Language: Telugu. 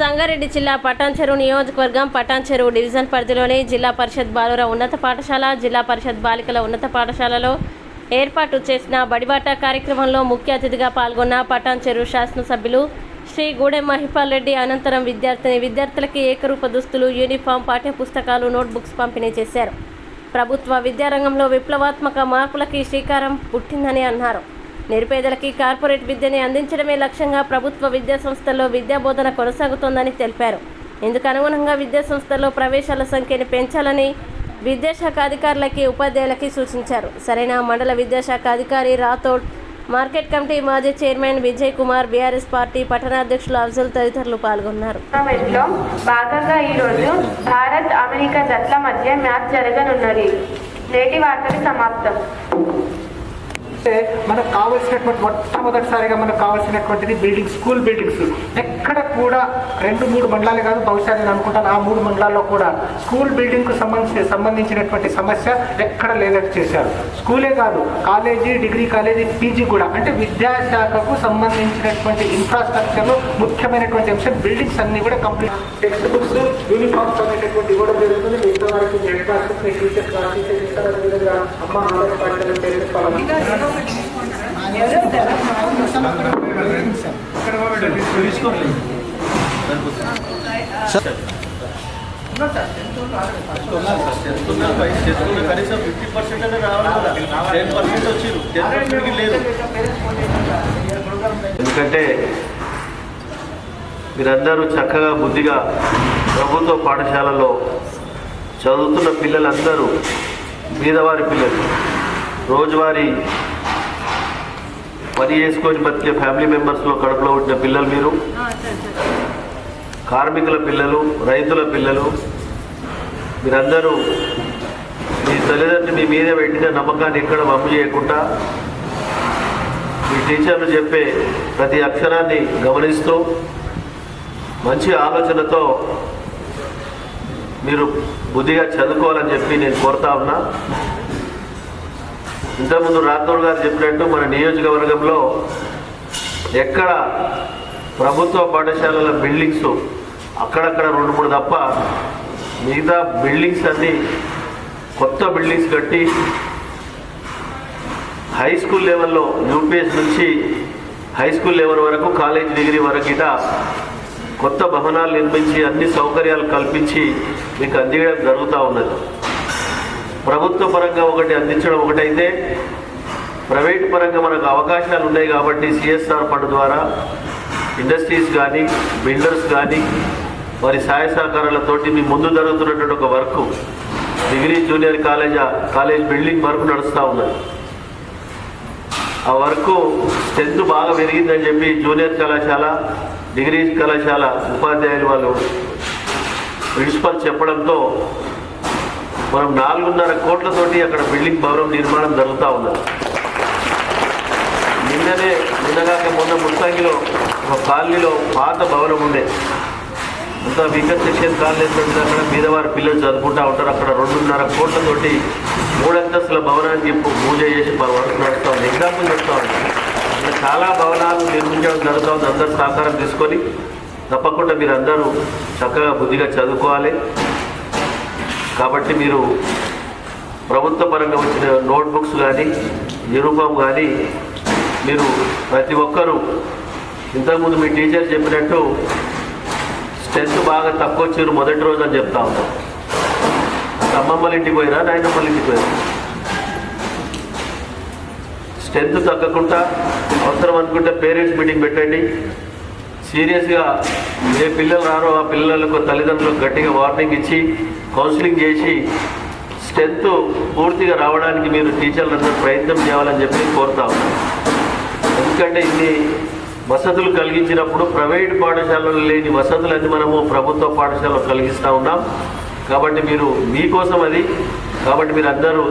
సంగారెడ్డి జిల్లా పటాన్చెరు నియోజకవర్గం పటాన్చెరు డివిజన్ పరిధిలోని జిల్లా పరిషత్ బాలుర ఉన్నత పాఠశాల జిల్లా పరిషత్ బాలికల ఉన్నత పాఠశాలలో ఏర్పాటు చేసిన బడిబాట కార్యక్రమంలో ముఖ్య అతిథిగా పాల్గొన్న పటాన్చెరు శాసనసభ్యులు శ్రీ గూడెం మహిపాల్ రెడ్డి అనంతరం విద్యార్థిని విద్యార్థులకి ఏకరూప దుస్తులు యూనిఫామ్ పాఠ్యపుస్తకాలు నోట్బుక్స్ పంపిణీ చేశారు. ప్రభుత్వ విద్యారంగంలో విప్లవాత్మక మార్పులకి శ్రీకారం పుట్టిందని అన్నారు. నిరుపేదలకి కార్పొరేట్ విద్యని అందించడమే లక్ష్యంగా ప్రభుత్వ విద్యా సంస్థల్లో విద్యా బోధన కొనసాగుతోందని తెలిపారు. ఇందుకు అనుగుణంగా విద్యా సంస్థల్లో ప్రవేశాల సంఖ్యను పెంచాలని విద్యాశాఖ అధికారులకి ఉపాధ్యాయులకి సూచించారు. సరైన మండల విద్యాశాఖ అధికారి రాథోడ్ మార్కెట్ కమిటీ మాజీ chairman Vijay Kumar BRS party పట్టణాధ్యక్షులు Afzal తదితరులు పాల్గొన్నారు. టోర్నమెంట్లో భాగంగా ఈరోజు భారత్ అమెరికా జట్ల మధ్య మ్యాచ్ జరగనున్నది. నేటి వార్తలు సమాప్తం. అంటే మనకు కావాల్సినటువంటి మొట్టమొదటిసారిగా మనకు కావాల్సినటువంటిది బిల్డింగ్ స్కూల్ బిల్డింగ్స్ ఎక్కడ కూడా రెండు మూడు మండలాలే కాదు బహుశా నేను అనుకుంటాను ఆ మూడు మండలాల్లో కూడా స్కూల్ బిల్డింగ్కు సంబంధించి సంబంధించినటువంటి సమస్య ఎక్కడ లేనట్టు చేశారు. స్కూలే కాదు కాలేజీ డిగ్రీ కాలేజీ పీజీ కూడా. అంటే విద్యాశాఖకు సంబంధించినటువంటి ఇన్ఫ్రాస్ట్రక్చర్లో ముఖ్యమైనటువంటి అంశం బిల్డింగ్స్ అన్ని కూడా కంప్లీట్ టెక్స్ట్ బుక్స్ యూనిఫామ్స్ అనేటటువంటి ఇవ్వడం జరుగుతుంది. మిగతా వారికి హెడ్ మాస్టర్స్ టీచర్స్ టీచర్స్ ఇస్తారు అమ్మ ఆంధ్ర పాఠశాల కనీసం ఫిఫ్టీ పర్సెంట్ అనేది రావాలి కదా టెన్ పర్సెంట్ వచ్చింది టెన్ పర్సెంట్కి లేదు ఎందుకంటే మీరందరూ చక్కగా బుద్ధిగా ప్రభుత్వ పాఠశాలలో చదువుతున్న పిల్లలందరూ బీదవారి పిల్లలు. రోజువారీ పని చేసుకొని బతికే ఫ్యామిలీ మెంబర్స్లో కడుపులో ఉంచిన పిల్లలు మీరు? కార్మికుల పిల్లలు రైతుల పిల్లలు మీరందరూ మీ తల్లిదండ్రులు మీ మీద పెట్టిన నమ్మకాన్ని ఎక్కడ వమ్ము చేయకుండా మీ టీచర్లు చెప్పే ప్రతి అక్షరాన్ని గమనిస్తూ మంచి ఆలోచనతో మీరు బుద్ధిగా చదువుకోవాలని చెప్పి నేను కోరుతా ఉన్నా. ఇంతకుముందు రాథోడ్ గారు చెప్పినట్టు మన నియోజకవర్గంలో ఎక్కడ ప్రభుత్వ పాఠశాలల బిల్డింగ్స్ అక్కడక్కడ రెండు మూడు తప్ప మిగతా బిల్డింగ్స్ అన్నీ కొత్త బిల్డింగ్స్ కట్టి హై స్కూల్ లెవెల్లో యూపీఎస్ నుంచి హై స్కూల్ లెవెల్ వరకు కాలేజ్ డిగ్రీ వరకు ఇట కొత్త భవనాలు నిర్మించి అన్ని సౌకర్యాలు కల్పించి మీకు అందించడం జరుగుతూ ఉన్నది. ప్రభుత్వ పరంగా ఒకటి అందించడం ఒకటైతే ప్రైవేట్ పరంగా మనకు అవకాశాలు ఉన్నాయి కాబట్టి సిఎస్ఆర్ ఫండ్ ద్వారా ఇండస్ట్రీస్ కానీ బిల్డర్స్ కానీ వారి సహాయ సహకారాలతోటి మీ ముందు జరుగుతున్నటువంటి ఒక work degree junior college college building work నడుస్తూ ఉన్నది. ఆ వర్క్ స్ట్రెంత్ బాగా పెరిగిందని చెప్పి జూనియర్ కళాశాల డిగ్రీ కళాశాల ఉపాధ్యాయులు వాళ్ళు ప్రిన్సిపల్ చెప్పడంతో మనం నాలుగున్నర కోట్లతోటి అక్కడ బిల్డింగ్ భవనం నిర్మాణం జరుగుతూ ఉన్నది. నిన్ననే నిన్నగాక మొన్న ముత్తంగిలో ఒక కాలనీలో పాత భవనం ఉండే. అంత వీకర్ సెక్షన్ కాలనీ ఉంటుంది అక్కడ మీదవారి పిల్లలు చదువుకుంటూ ఉంటారు. అక్కడ రెండున్నర కోట్లతోటి మూడంతస్తుల భవనానికి పూజ చేసి మన వరకు నడుస్తూ ఉంది ఎగ్జాంపుల్ చెప్తా ఉంది. చాలా భవనాలు నిర్మించడం జరుగుతూ ఉంది. అందరూ సహకారం తీసుకొని తప్పకుండా మీరు అందరూ చక్కగా బుద్ధిగా చదువుకోవాలి. కాబట్టి మీరు ప్రభుత్వ పరంగా వచ్చిన నోట్బుక్స్ కానీ యూనిఫామ్ కానీ మీరు ప్రతి ఒక్కరూ ఇంతకుముందు మీ టీచర్ చెప్పినట్టు స్ట్రెంత్ బాగా తక్కువ వచ్చారు మొదటి రోజు అని చెప్తా ఉంటాం అమ్మమ్మల ఇంటికి పోయినా నాయనమ్మల ఇంటికి పోయినా. స్ట్రెంత్ తగ్గకుండా అవసరం అనుకుంటే పేరెంట్స్ మీటింగ్ పెట్టండి. సీరియస్గా ఏ పిల్లలు రారో ఆ పిల్లలకు తల్లిదండ్రులకు గట్టిగా వార్నింగ్ ఇచ్చి కౌన్సిలింగ్ చేసి స్ట్రెంత్ పూర్తిగా రావడానికి మీరు టీచర్లందరూ ప్రయత్నం చేయాలని చెప్పి కోరుతా ఎందుకంటే ఇన్ని వసతులు కలిగించినప్పుడు ప్రైవేట్ పాఠశాలలు లేని వసతులన్నీ మనము ప్రభుత్వ పాఠశాలలో కలిగిస్తూ ఉన్నాం. కాబట్టి మీరు మీకోసం అది. కాబట్టి మీరు అందరూ